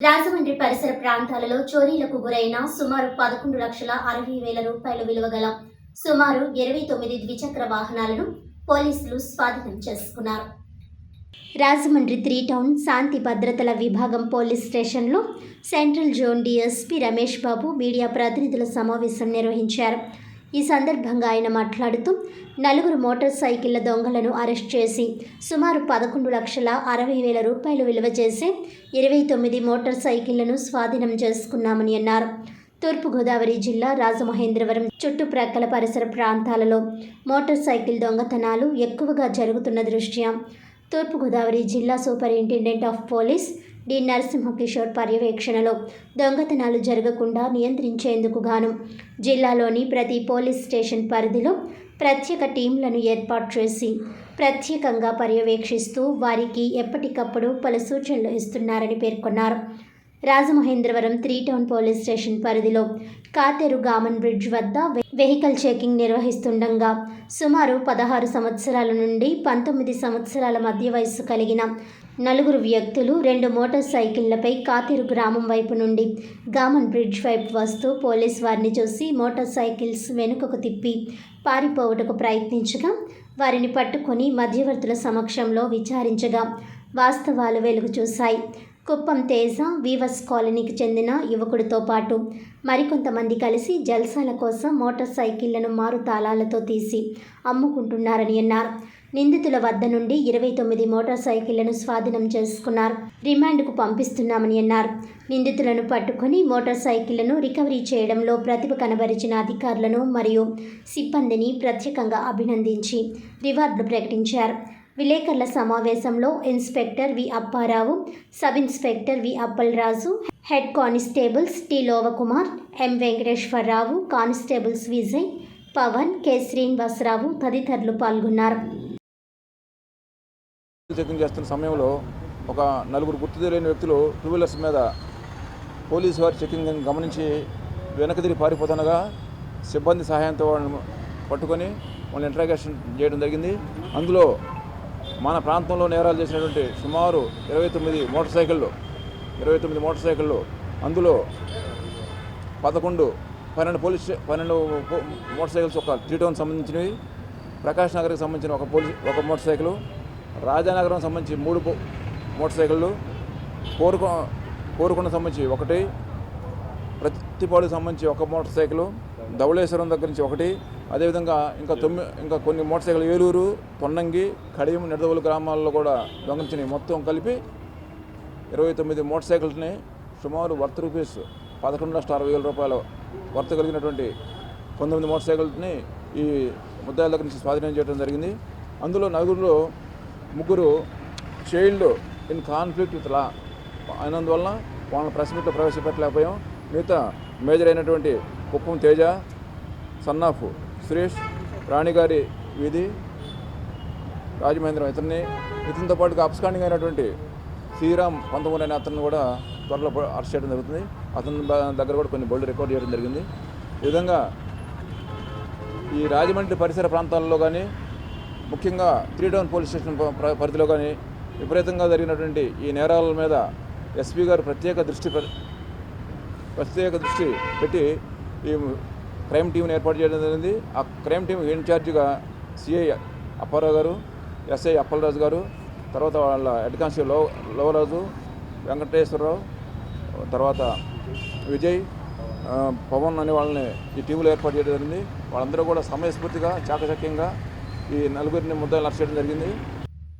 రాజమండ్రి పరిసర ప్రాంతాలలో చోరీలకు గురైన సుమారు పదకొండు లక్షల అరవై వేల రూపాయల విలువగల సుమారు ఇరవై తొమ్మిది ద్విచక్ర వాహనాలను పోలీసులు స్వాధీనం చేసుకున్నారు. రాజమండ్రి త్రీ టౌన్ శాంతి భద్రతల విభాగం పోలీస్ స్టేషన్లో central zone DSP Ramesh Babu media ప్రతినిధుల సమావేశం నిర్వహించారు. ఈ సందర్భంగా ఆయన మాట్లాడుతూ నలుగురు మోటార్ సైకిళ్ళ దొంగలను అరెస్ట్ చేసి సుమారు పదకొండు లక్షల అరవై వేల రూపాయలు విలువ చేసే ఇరవై తొమ్మిది మోటార్ సైకిళ్ళను స్వాధీనం చేసుకున్నామని అన్నారు. తూర్పుగోదావరి జిల్లా రాజమహేంద్రవరం చుట్టుప్రక్కల పరిసర ప్రాంతాలలో మోటార్ సైకిల్ దొంగతనాలు ఎక్కువగా జరుగుతున్న దృష్ట్యా తూర్పుగోదావరి జిల్లా superintendent of police D. Narasimhakishore పర్యవేక్షణలో దొంగతనాలు జరగకుండా నియంత్రించేందుకు గాను. జిల్లాలోని ప్రతి పోలీస్ స్టేషన్ పరిధిలో ప్రత్యేక టీంలను ఏర్పాటు చేసి ప్రత్యేకంగా పర్యవేక్షిస్తూ వారికి ఎప్పటికప్పుడు పలు సూచనలు ఇస్తున్నారని పేర్కొన్నారు. Rajamahendravaram three town police station పరిధిలో కాతేరు గామన్ బ్రిడ్జ్ వద్ద వె- వెహికల్ చెకింగ్ నిర్వహిస్తుండగా సుమారు పదహారు సంవత్సరాల నుండి పంతొమ్మిది సంవత్సరాల మధ్య వయస్సు కలిగిన నలుగురు వ్యక్తులు రెండు మోటార్ సైకిళ్ళపై కాతేరు గ్రామం వైపు నుండి గామన్ బ్రిడ్జ్ వైపు వస్తూ పోలీస్ వారిని చూసి మోటార్ సైకిల్స్ వెనుకకు తిప్పి పారిపోవుటకు ప్రయత్నించగా వారిని పట్టుకొని మధ్యవర్తుల సమక్షంలో విచారించగా వాస్తవాలు వెలుగు చూశాయి. కుప్పం తేజ వీవస్ కాలనీకి చెందిన యువకుడితో పాటు మరికొంతమంది కలిసి జల్సాల కోసం మోటార్ సైకిళ్ళను మారు తాళాలతో తీసి అమ్ముకుంటున్నారని అన్నారు. నిందితుల వద్ద నుండి ఇరవై తొమ్మిది మోటార్ సైకిళ్ళను స్వాధీనం చేసుకున్నారు. రిమాండ్కు పంపిస్తున్నామని అన్నారు. నిందితులను పట్టుకొని మోటార్ సైకిళ్ళను రికవరీ చేయడంలో ప్రతిభ కనబరిచిన అధికారులను మరియు సిబ్బందిని ప్రత్యేకంగా అభినందించి రివార్డులు ప్రకటించారు. విలేకరుల సమావేశంలో inspector V Apparao sub inspector V Appalaraju head constables T Lovakumar M Venkateswararao constables Vijay Pavan K Srinivasarao తదితరులు పాల్గొన్నారు. చెకింగ్ చేస్తున్న సమయంలో ఒక నలుగురు గుర్తు తెలియని వ్యక్తులు టూ వీలర్స్ మీద పోలీసు వారి చెకింగ్ గమనించి వెనక తిరిగి పారిపోతుండగా సిబ్బంది సహాయంతో వాళ్ళని పట్టుకొని వాళ్ళని ఇంట్రాగేషన్ చేయడం జరిగింది. అందులో మన ప్రాంతంలో నేరాలు చేసినటువంటి సుమారు ఇరవై తొమ్మిది మోటార్ సైకిళ్ళు ఇరవై తొమ్మిది మోటార్ సైకిళ్ళు అందులో పదకొండు పన్నెండు పోలీస్ పన్నెండు మోటార్ సైకిల్స్ ఒక టీటోన్ టౌన్ సంబంధించినవి ప్రకాష్ నగర్కి సంబంధించిన ఒక పోలీస్ ఒక మోటార్ సైకిల్ రాజానగరం సంబంధించి మూడు మోటార్ సైకిళ్ళు కోరుకొ కోరుకొండ సంబంధించి ఒకటి ప్రతిపాడుకు సంబంధించి ఒక మోటార్ సైకిల్ ధవళేశ్వరం దగ్గర నుంచి ఒకటి అదేవిధంగా ఇంకా తొమ్మిది ఇంకా కొన్ని మోటార్ సైకిల్ ఏలూరు తొండంగి కడియం నిడదవులు గ్రామాల్లో కూడా దొంగలించినవి. మొత్తం కలిపి ఇరవై తొమ్మిది మోటార్ సైకిల్స్ని సుమారు వర్త్ రూపీస్ పదకొండు లక్షల అరవై వేల రూపాయలు వర్త కలిగినటువంటి పంతొమ్మిది మోటార్ సైకిల్స్ని ఈ ముద్దాయిల దగ్గర నుంచి స్వాధీనం చేయడం జరిగింది. అందులో నలుగురిలో ముగ్గురు child in conflict with law. అయినందువలన వాళ్ళని ప్రెస్ మీట్లో ప్రవేశపెట్టలేకపోయాం. మిగతా మేజర్ అయినటువంటి కుప్పం తేజ సన్నాఫ్ సురేష్ రాణిగారి వీధి రాజమహేంద్రం ఇతన్ని. ఇతనితో పాటుగా అప్స్కాండింగ్ అయినటువంటి శ్రీరామ్ పంతొమ్మిది అనే అతను కూడా త్వరలో అరెస్ట్ చేయడం జరుగుతుంది. అతని దగ్గర కూడా కొన్ని బోల్డ్ రికార్డ్ చేయడం జరిగింది. ఈ విధంగా ఈ రాజమండ్రి పరిసర ప్రాంతాల్లో కానీ ముఖ్యంగా త్రీ టౌన్ పోలీస్ స్టేషన్ పరిధిలో కానీ విపరీతంగా జరిగినటువంటి ఈ నేరాల మీద ఎస్పీ గారు ప్రత్యేక దృష్టి పె- ప్రత్యేక దృష్టి పెట్టి ఈ క్రైమ్ టీంని ఏర్పాటు చేయడం జరిగింది. ఆ క్రైమ్ టీం ఇన్ఛార్జిగా సిఐ అప్పారావు గారు ఎస్ఐ అప్పలరాజు గారు తర్వాత వాళ్ళ హెడ్ కానిస్టేబుల్లో లోవరాజు వెంకటేశ్వరరావు తర్వాత విజయ్ పవన్ అనే వాళ్ళని ఈ టీంలో ఏర్పాటు చేయడం జరిగింది. వాళ్ళందరూ కూడా సమయస్ఫూర్తిగా చాకచక్యంగా ఈ నలుగురిని ముద్దలు అరెస్ట్ చేయడం జరిగింది.